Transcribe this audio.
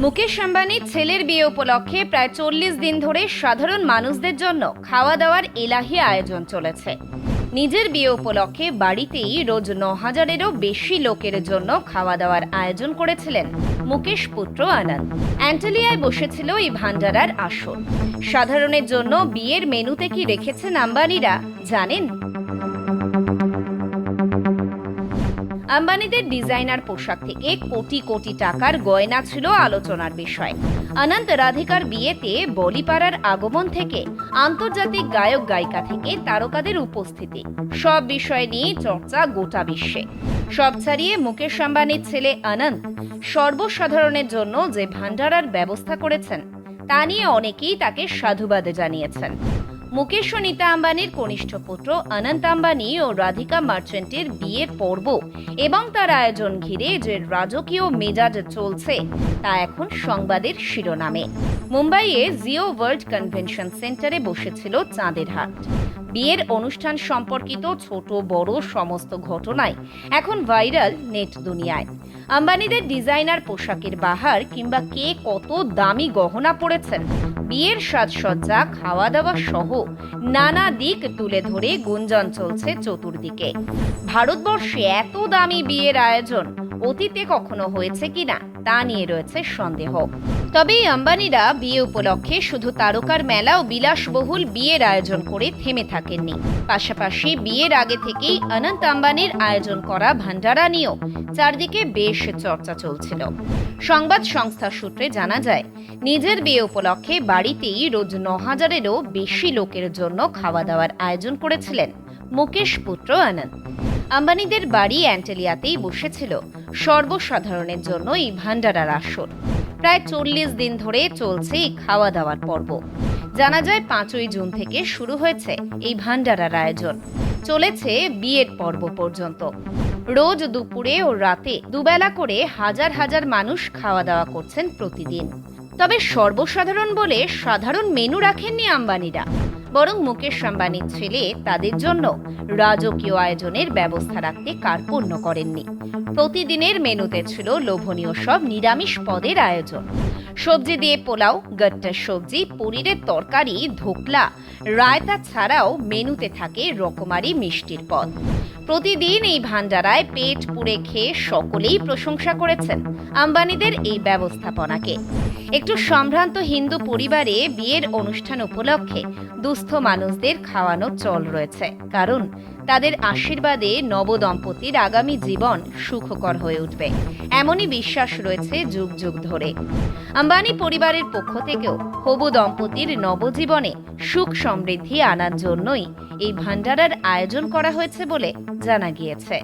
মুকেশ আম্বানির ছেলের বিয়ে উপলক্ষে প্রায় চল্লিশ দিন ধরে সাধারণ মানুষদের জন্য খাওয়া দাওয়ার এলাহি আয়োজন চলেছে। নিজের বিয়ে উপলক্ষে বাড়িতেই রোজ ন হাজারেরও বেশি লোকের জন্য খাওয়া দাওয়ার আয়োজন করেছিলেন মুকেশ পুত্র আনন্দ। অ্যান্টেলিয়ায় বসেছিল এই ভান্ডারার আসর। সাধারণের জন্য বিয়ের মেনুতে কি রেখেছেন আম্বানিরা, জানেন? আম্বানিদের ডিজাইনার পোশাক থেকে কোটি কোটি টাকার গয়না ছিল আলোচনার বিষয়। অনন্ত রাধিকার বিয়েতে বলিপাড়ার আগমন থেকে আন্তর্জাতিক গায়ক গায়িকা থেকে তারকাদের উপস্থিতি, সব বিষয় নিয়ে চর্চা গোটা বিশ্বে। সব ছাড়িয়ে মুকেশ আম্বানির ছেলে অনন্ত সর্বসাধারণের জন্য যে ভান্ডারার ব্যবস্থা করেছেন, তা নিয়ে অনেকেই তাকে সাধুবাদ জানিয়েছেন। মুকেশ ও নীতা আম্বানির কনিষ্ঠ পুত্র অনন্ত আম্বানি ও রাধিকা মার্চেন্টের বিয়ের পর্ব এবং তার আয়োজন ঘিরে যে রাজকীয় মেজাজ চলছে, তা এখন সংবাদের শিরোনামে। মুম্বাইয়ে জিও ওয়ার্ল্ড কনভেনশন সেন্টারে বসেছিল চাঁদের হাট। বিয়ের অনুষ্ঠান সম্পর্কিত ছোট বড় সমস্ত ঘটনায় এখন ভাইরাল নেট দুনিয়ায়। আম্বানিদের ডিজাইনার পোশাকের বাহার কিংবা কে কত দামি গহনা পরেছেন, বিয়ের সাজসজ্জা খাওয়া দাওয়া সহ নানা দিক তুলে ধরে গুঞ্জন চলছে চতুর্দিকে। ভারতবর্ষে এত দামি বিয়ের আয়োজন অতীতে কখনো হয়েছে কিনা? তা নিয়ে রয়েছে সন্দেহ। তবে আম্বানিরা বিয়ে উপলক্ষে শুধু তারকার মেলা ও বিলাসবহুল বিয়ের আয়োজন করে থেমে থাকেননি। পাশাপাশি বিয়ের আগে থেকেই অনন্ত আম্বানির আয়োজন করা ভান্ডারা নিয়েও চারদিকে বেশ চর্চা চলছিল। সংবাদ সংস্থা সূত্রে জানা যায়, নিজের বিয়ে উপলক্ষে বাড়িতেই রোজ ন হাজারেরও বেশি লোকের জন্য খাওয়া দাওয়ার আয়োজন করেছিলেন। মুকেশ পুত্র আনন্দ। আম্বানিদের বাড়ি অ্যান্টেলিয়াতেই বসেছিল সর্বসাধারণের জন্য এই ভান্ডারার আসর। প্রায় চল্লিশ দিন ধরে চলছে এই খাওয়া দাওয়ার পর্ব। জানা যায় পাঁচই জুন থেকে শুরু হয়েছে এই ভান্ডারার আয়োজন। চলেছে বিয়ের পর্ব পর্যন্ত। রোজ দুপুরে ও রাতে দুবেলা করে হাজার হাজার মানুষ খাওয়া দাওয়া করছেন প্রতিদিন। তবে সর্বসাধারণ বলে সাধারণ মেনু রাখেননি আম্বানিরা। বরং মুকেশ আম্বানির ছেলে তাদের জন্য রাজকীয় আয়োজনের ব্যবস্থা রাখতে কার্পণ্য করেননি। প্রতিদিনের মেনুতে ছিল লোভনীয় সব নিরামিষ পদের আয়োজন। সবজি দিয়ে পোলাও, গট্টার সবজি, পনিরের তরকারি, ধোকলা, রায়তা ছাড়াও মেনুতে থাকে রকমারি মিষ্টির পদ। প্রতিদিন এই ভান্ডারায় পেট পুড়ে খেয়ে সকলেই প্রশংসা করেছেন আম্বানিদের এই ব্যবস্থাপনাকে। একটু সম্ভ্রান্ত হিন্দু পরিবারে বিয়ের অনুষ্ঠান উপলক্ষে দুস্থ মানুষদের খাওয়ানো চল রয়েছে, কারণ তাদের আশীর্বাদে নবদম্পতির আগামী জীবন সুখকর হয়ে উঠবে। এমনই বিশ্বাস রয়েছে যুগ যুগ ধরে। আম্বানি পরিবারের পক্ষ থেকেও হবু দম্পতির নবজীবনে সুখ সমৃদ্ধি আনার জন্যই এই ভান্ডারার আয়োজন করা হয়েছে বলে জানা গিয়েছে।